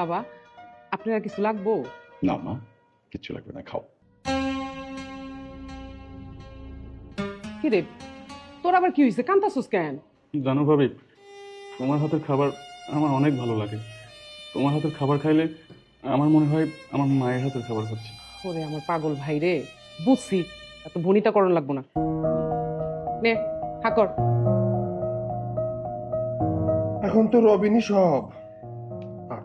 বাবা আপনার আর কিছু লাগবো? না মা কিচ্ছু লাগবে না খাও। কি রে তোর আবার কি হয়েছে কান্তাসুস কেন? জানো ভাবি তোমার হাতের খাবার আমার অনেক ভালো লাগে। তোমার হাতের খাবার খাইলে আমার মনে হয় আমার মায়ের হাতের খাবার খাচ্ছি ওরে আমার পাগল ভাই রে বুঝছি এত ভনিতা করণ লাগবো না। নে হাকর এখন তো রবিনই সব।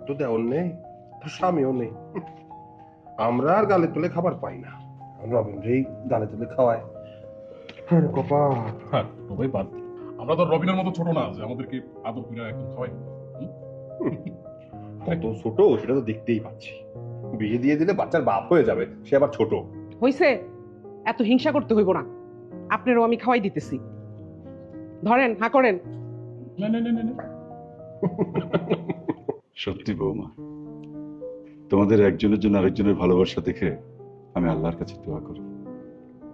আর দেওয়ার নেই তো স্বামীও নেই। আমরা আর গালে তুলে খাবার পাই না। রবিন গালে তুলে খাওয়ায়। আরে কপাল। হ্যাঁ সবাই বাদ। আমরা তো রবিনের মতো ছোট না যে আমাদেরকে আদর করে একদম খাওয়াই। কত ছোট সেটা তো দেখতেই পাচ্ছি। বিয়ে দিয়ে দিলে বাচ্চার বাপ হয়ে যাবে সে আবার ছোট। হইছে এত হিংসা করতে হইব না। আপনারও আমি খাওয়াই দিতেছি। ধরেন হা করেন। না না না না, না। সত্যি বৌমা। তোমাদের একজনের জন্য আরেকজনের ভালোবাসা দেখে আমি আল্লাহর কাছে দোয়া করি।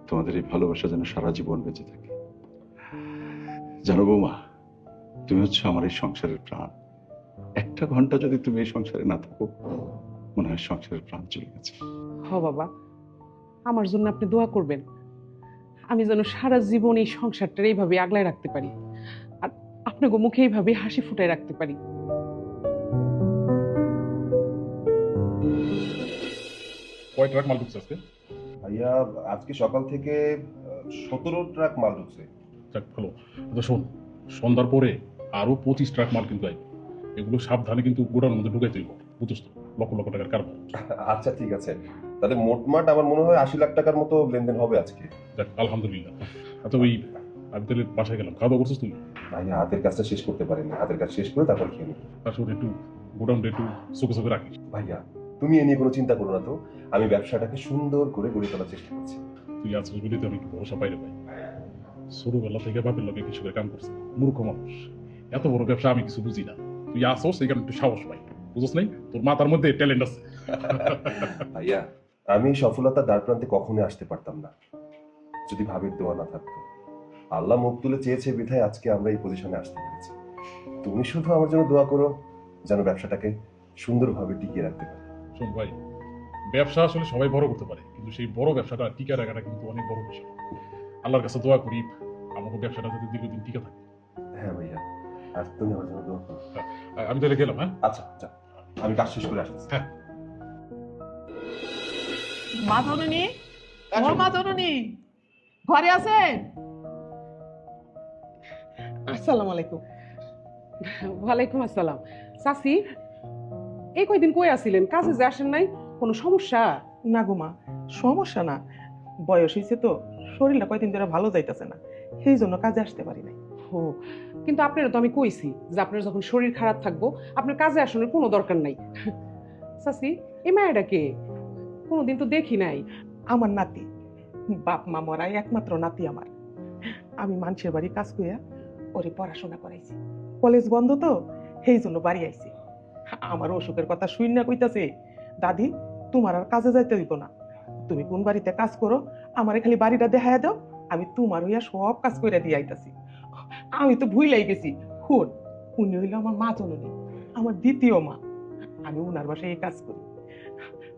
তোমাদের এই ভালোবাসা যেন সারা জীবন বেঁচে থাকে। জানো বৌমা, তুমি হচ্ছে আমার এই সংসারের প্রাণ। একটা ঘণ্টা যদি তুমি এই সংসারে না থাকো, মনে হয় সংসারের প্রাণ চলে গেছে। হ বাবা, আমার জন্য আপনি দোয়া করবেন। আমি যেন সারা জীবন এই সংসারটা এইভাবে আগলায় রাখতে পারি। আর আপনাকে মুখে এইভাবে হাসি ফুটায় রাখতে পারি। কয় ট্রাক মাল ঢুকছে আজকে? ভাইয়া আজকে সকাল থেকে সতেরো ট্রাক মাল ঢুকছে। যাক ভালো তো শোন। সন্ধ্যার পরে আরও পঁচিশ ট্রাক মাল কিন্তু আসবে এগুলো সাবধানে কিন্তু গোডাউনের মধ্যে ঢুকাই তুলব বুঝছ তো লক্ষ লক্ষ টাকার কারবার। আচ্ছা ঠিক আছে। তাহলে মোটমাট আমার মনে হয় আশি লাখ টাকার মতো লেনদেন হবে আজকে। যাক আলহামদুলিল্লাহ। আচ্ছা ওই আমি তাহলে বাসায় গেলাম। খাওয়া দাওয়া করছিস তুমি ভাইয়া হাতের কাজটা শেষ করতে পারিনি। হাতের কাজ শেষ করে তারপর খেয়ে তার সাথে একটু গোডাউনটা একটু চোখে চোখে রাখিস। ভাইয়া তুমি এ নিয়ে কোনো চিন্তা করো না তো। আমি ব্যবসাটাকে সুন্দর করে গড়ে তোলার চেষ্টা করছি। তুই আজকে বলি তো আমি একটু ভরসা পাইলে ভাই। ছোটবেলা থেকে বাপের লোকে কিছু করে কাম করছে মূর্খ মানুষ। এত বড় ব্যবসা আমি কিছু বুঝি না। তুই আসো সেখানে একটু সাহস পাই। বুঝছ নাই? তোর মাথার মধ্যে ট্যালেন্ট আছে। ভাইয়া আমি এই সফলতার দ্বার প্রান্তে কখনোই আসতে পারতাম না। যদি ভাবির দোয়া না থাকতো। আল্লাহ মুখ তুলে চেয়েছে বিধায় আজকে আমরা এই পজিশনে আসতে পেরেছি। তুমি শুধু আমার জন্য দোয়া করো যেন ব্যবসাটাকে সুন্দরভাবে টিকিয়ে রাখতে পারি। শোন ভাই। ব্যবসা আসলে সবাই বড় করতে পারে কিন্তু সেই বড় ব্যবসাটা টিকে রাখাটা কিন্তু অনেক বড় বিষয়। আল্লাহর কাছে দোয়া করি আমাকে ব্যবসাটা যাতে দীর্ঘদিন টিকে থাকে। হ্যাঁ ভাইয়া আর তুমি আমার জন্য দোয়া করো। আমি তাহলে গেলাম হ্যাঁ? আচ্ছা আচ্ছা আমি কাজ শেষ করে আসছি মা ধরুনি ও মা ধরুনি ঘরে আছেন? আসসালামু আলাইকুম। ওয়ালাইকুম আসসালাম। চাচি এই কয়দিন কই আসিলেন কাজে যে আসেন নাই? কোনো সমস্যা? না গো মা সমস্যা না। বয়স হয়েছে তো শরীরটা কয়দিন ধরে ভালো যাইতেছে না। সেই জন্য কাজে আসতে পারি নাই। ও কিন্তু আপনারা তো আমি কইছি যে আপনার যখন শরীর খারাপ থাকব আপনার কাজে আসানোর কোনো দরকার নাই। চাচি এই মায়াটাকে কোনোদিন তো দেখি নাই। আমার নাতি। বাপ মা মরাই একমাত্র নাতি আমার। আমি মানুষের বাড়ি কাজ করিয়া ওরে পড়াশোনা করাইছি। কলেজ বন্ধ তো সেই জন্য বাড়ি আইছি। আমার অসুখের কথা শুই না কইতাছে। দাদি, তোমার আর কাজে যাইতে দিব না। তুমি কোন বাড়িতে কাজ করো, আমার খালি বাড়িটা দেখায় দাও, আমি তোমার হইয়া সব কাজ করে দিয়ে আইতাছি। আমি তো ভুইলাই গেছি। হুন উনি হইল আমার মা জননী, আমার দ্বিতীয় মা। আমি উনার বাসায় এই কাজ করি।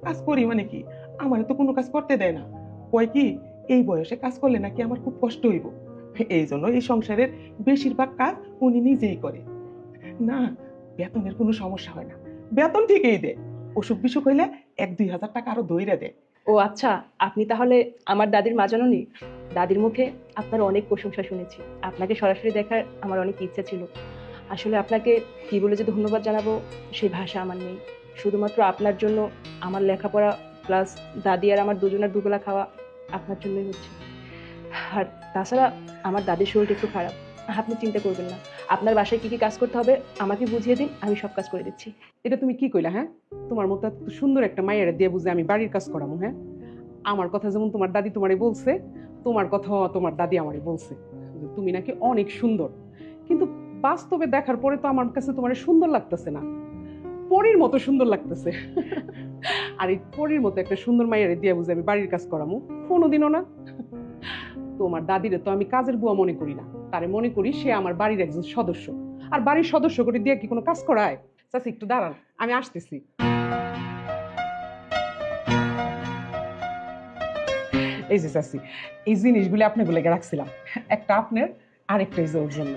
কাজ করি মানে কি? আমার তো কোনো কাজ করতে দেয় না। কয় কি, এই বয়সে কাজ করলে নাকি আমার খুব কষ্ট হইব। এই জন্য এই সংসারের বেশিরভাগ কাজ উনি নিজেই করে। না বেতনের কোনো সমস্যা হয় না। বেতন ঠিকই দেয় অসুখ বিসুখ হইলে এক দুই হাজার টাকা আরও দইরা দেয় ও আচ্ছা আপনি তাহলে আমার দাদির মা জাননি? দাদির মুখে আপনার অনেক প্রশংসা শুনেছি। আপনাকে সরাসরি দেখার আমার অনেক ইচ্ছা ছিল। আসলে আপনাকে কি বলে যে ধন্যবাদ জানাব সেই ভাষা আমার নেই। শুধুমাত্র আপনার জন্য আমার লেখাপড়া প্লাস দাদি আর আমার দুজনের দুবেলা খাওয়া আপনার জন্যই হচ্ছে। আর তাছাড়া আমার দাদির শরীরটা একটু খারাপ। আপনি চিন্তা করবেন না। আপনার বাসায় কি কি কাজ করতে হবে, আমাকে বুঝিয়ে দিন, আমি সব কাজ করে দিচ্ছি। এটা তুমি কি কইলা হ্যাঁ? তোমার মতো সুন্দর একটা মায়ের দিয়ে বুঝে আমি বাড়ির কাজ করামো হ্যাঁ? আমার কথা যেমন তোমার দাদি তোমারে বলছে, তোমার কথা তোমার দাদি আমারে বলছে। তুমি নাকি অনেক সুন্দর। কিন্তু বাস্তবে দেখার পরে তো আমার কাছে তোমার সুন্দর লাগতেছে না। পরীর মতো সুন্দর লাগতেছে। আর এই পরীর মতো একটা সুন্দর মায়ের দিয়ে বুঝে আমি বাড়ির কাজ করামো কোনো দিনও না। তোমার দাদিরে তো আমি কাজের বুয়া মনে করি না। তারে মনে করি সে আমার বাড়ির একজন সদস্য। আর বাড়ির সদস্য করে দিয়ে কি কোনো কাজ করায়? চাচি, একটু দাঁড়ান, আমি আসতেছি। এই যে চাচি, এই জিনিসগুলি আপনাকে বলে রাখছিলাম। একটা আপনার, আরেকটা এই যে ওর জন্য।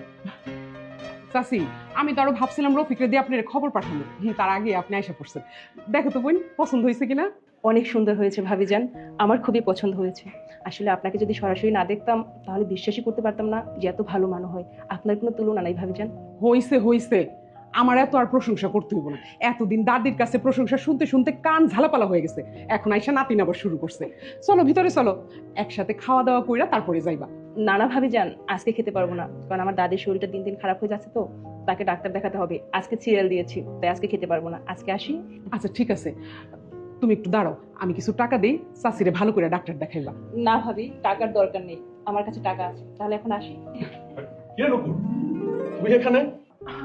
চাচি, আমি তো আরও ভাবছিলাম রফিকরে দিয়ে আপনার খবর পাঠানো তার আগে আপনি আইসা পড়ছেন। দেখো তো বোন, পছন্দ হয়েছে কিনা? অনেক সুন্দর হয়েছে ভাবিজান আমার খুবই পছন্দ হয়েছে। আসলে আপনাকে যদি সরাসরি না দেখতাম তাহলে বিশ্বাসই করতে পারতাম না যে এত ভালো মানুষ হয়। আপনার কোনো তুলনা নাই ভাবিজান হইছে হইছে। আমার এত আর প্রশংসা করতে হইব না। এতদিন দাদির কাছে প্রশংসা শুনতে শুনতে কান ঝালাপালা হয়ে গেছে। এখন আইসা নাতিন আবার শুরু করছে। চলো ভিতরে চলো। একসাথে খাওয়া দাওয়া কইরা তারপরে যাইবা। নানা ভাবিজান আজকে খেতে পারব না। কারণ আমার দাদির শরীরটা দিন দিন খারাপ হয়ে যাচ্ছে তো। তাকে ডাক্তার দেখাতে হবে। আজকে সিরিয়াল দিয়েছি তাই আজকে খেতে পারব না। আজকে আসি। আচ্ছা ঠিক আছে। তুমি একটু দাঁড়াও আমি কিছু টাকা দেই চাষিরে ভালো করে ডাক্তার দেখাইবা। না ভাবি টাকার দরকার নেই আমার কাছে টাকা আছে তাহলে এখন আসি। কে তুই এখানে?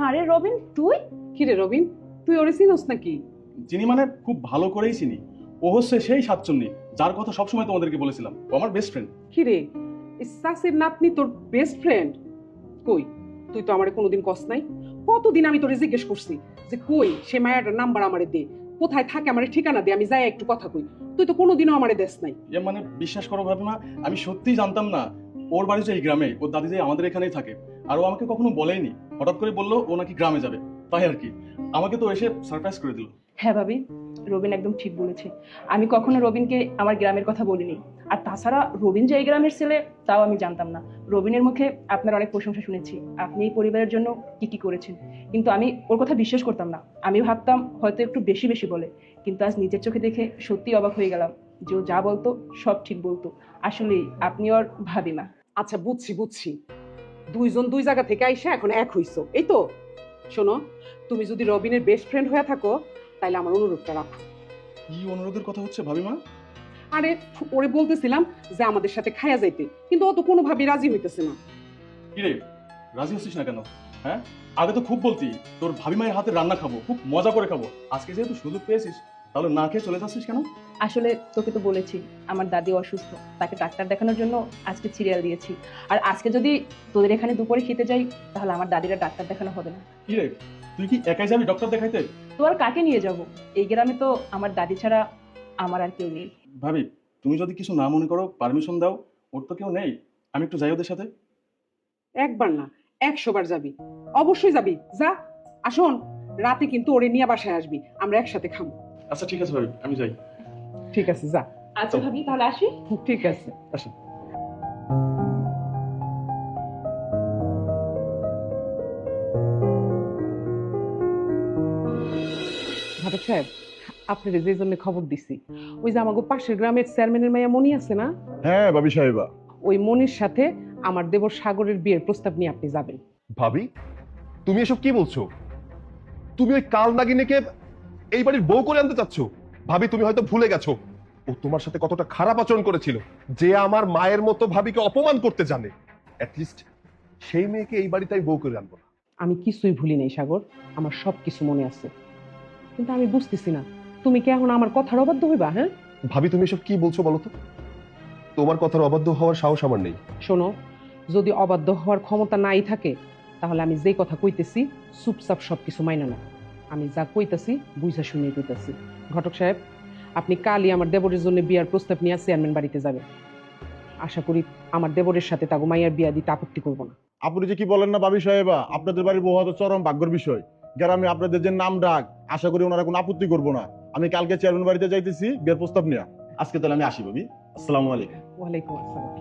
আরে রবিন তুই? কিরে রবিন তুই ওরে চিনোস নাকি? চিনি মানে খুব ভালো করেই চিনি। ও হচ্ছে সেই সাতচন্নি যার কথা সবসময় তোমাদেরকে বলেছিলাম ও আমার বেস্ট ফ্রেন্ড কিরে এই চাষির নাতনি তোর বেস্ট ফ্রেন্ড কই তুই তো আমারে কোনোদিন কস নাই? কতদিন আমি তোরে জিজ্ঞেস করছি যে কই সে মায়াটার নাম্বার আমারে দে কোথায় থাকে আমার ঠিকানা দে আমি যাই একটু কথা কই। তুই তো কোনোদিনও আমারে দেশ নাই। এ মানে বিশ্বাস করো ভাবিমা আমি সত্যিই জানতাম না ওর বাড়ি যে এই গ্রামে ওর দাদি যে আমাদের এখানেই থাকে আর ও আমাকে কখনো বলেইনি। হঠাৎ করে বলল ও নাকি গ্রামে যাবে তাই আর কি। আমাকে তো এসে সারপ্রাইজ করে দিল। হ্যাঁ ভাবি রবিন একদম ঠিক বলেছে। আমি কখনো রবিনকে আমার গ্রামের কথা বলিনি। আর তাছাড়া রবিন যে এই গ্রামের ছেলে, তাও আমি জানতাম না। রবিনের মুখে আপনার অনেক প্রশংসা শুনেছি। আপনি এই পরিবারের জন্য কি কি করেছেন? কিন্তু আমি ওর কথা বিশ্বাস করতাম না। আমি ভাবতাম হয়তো একটু বেশি বেশি বলে। কিন্তু আজ নিজের চোখে দেখে সত্যি অবাক হয়ে গেলাম যে যা বলতো, সব ঠিক বলতো। আসলে আপনি ওর ভাবিমা আচ্ছা বুঝছি বুঝছি। দুইজন দুই জায়গা থেকে আইসা এখন এক হইছো। এই তো, শোনো, তুমি যদি রবিনের বেস্ট ফ্রেন্ড হয়ে থাকো তাহলে আমার অনুরোধটা রাখো। কি অনুরোধের কথা হচ্ছে ভাবি মা আরে ওরে বলতেছিলাম যে আমাদের সাথে খায়া যাইতে কিন্তু ও তো কোনোভাবেই রাজি হইতেছে না। কি রে রাজি হচ্ছিস না কেন? হ্যাঁ? আগে তো খুব বলতি তোর ভাবি মায়ের হাতে রান্না খাব খুব মজা করে খাব। আজকে যেহেতু সুযোগ পেয়েছিস তাহলে না খেয়ে চলে যাচ্ছিস কেন? আসলে তোকে তো বলেছি আমার দাদি অসুস্থ তাকে ডাক্তার দেখানোর জন্য আজকে সিরিয়াল দিয়েছি। আর আজকে যদি তোদের এখানে দুপুরে খেতে যাই তাহলে আমার দাদিরা ডাক্তার দেখানো হবে না। কিরে তুই কি একাই যাবি ডক্টর দেখাইতে? তো আর কাকে নিয়ে যাব? এই গ্রামে তো আমার দাদি ছাড়া আমার আর কেউ নেই। ভাবি তুমি যদি কিছু না মনে করো পারমিশন দাও ওর তো কেউ নেই। আমি একটু যাই ওদের সাথে। একবার না একশোবার যাবি। অবশ্যই যাবি যা আসুন। রাতে কিন্তু ওরে নিয়ে বাসায় আসবি আমরা একসাথে খাব আচ্ছা ঠিক আছে ভাবি আমি যাই। ঠিক আছে যা। আচ্ছা ভাবি তাহলে আসি? ঠিক আছে। আসি ঘটক সাহেব আপনার যে জন্য খবর দিছি ওই যে আমাকে পাশের গ্রামের চেয়ারম্যানের মাইয়া মনি আছে না? হ্যাঁ সাহেবা। ওই মনির সাথে আমার দেবর সাগরের বিয়ের প্রস্তাব নিয়ে আপনি যাবেন। ভাবি তুমি এসব কি বলছো? তুমি ওই কাল নাগিনীকে এই বাড়ির বউ করে আনতে চাচ্ছ? ভাবি তুমি হয়তো ভুলে গেছো। ও তোমার সাথে কতটা খারাপ আচরণ করেছিল যে আমার মায়ের মতো ভাবিকে অপমান করতে জানে। অ্যাটলিস্ট সেই মেয়েকে এই বাড়িতে আমি বউ করে আনব না। আমি কিছুই ভুলি নাই সাগর। আমার সব কিছু মনে আছে। কিন্তু আমি বুঝতেছি না তুমি কি এখন আমার কথার অবাধ্য হইবা হ্যাঁ? ভাবি তুমি এসব কি বলছো বলো তো? তোমার কথার অবাধ্য হওয়ার সাহস আমার নেই। শোনো যদি অবাধ্য হওয়ার ক্ষমতা নাই থাকে তাহলে আমি যে কথা কইতেছি চুপচাপ সব কিছু মাইনা না আমি যা কইতাছি বুঝা শুনে কইতাছি ঘটক সাহেব আপনি কালই আমার দেবরের জন্য বিয়ার প্রস্তাব নিয়ে চেয়ারম্যান বাড়িতে যাবেন। আশা করি আমার দেবরের সাথে তাগো মাইয়ার বিয়া দিতে আপত্তি করব না। আপনি যে কি বলেন না বাবি সাহেবা আপনাদের বাড়ির বউ হয়তো চরম ভাগ্যের বিষয়। গ্রামে আপনাদের যে নাম ডাক আশা করি ওনারা কোনো আপত্তি করব না। আমি কালকে চেয়ারম্যান বাড়িতে যাইতেছি বিয়ের প্রস্তাব নিয়ে। আজকে তাহলে আমি আসি ভাবি আসসালামু আলাইকুম। ওয়ালাইকুম আসসালাম।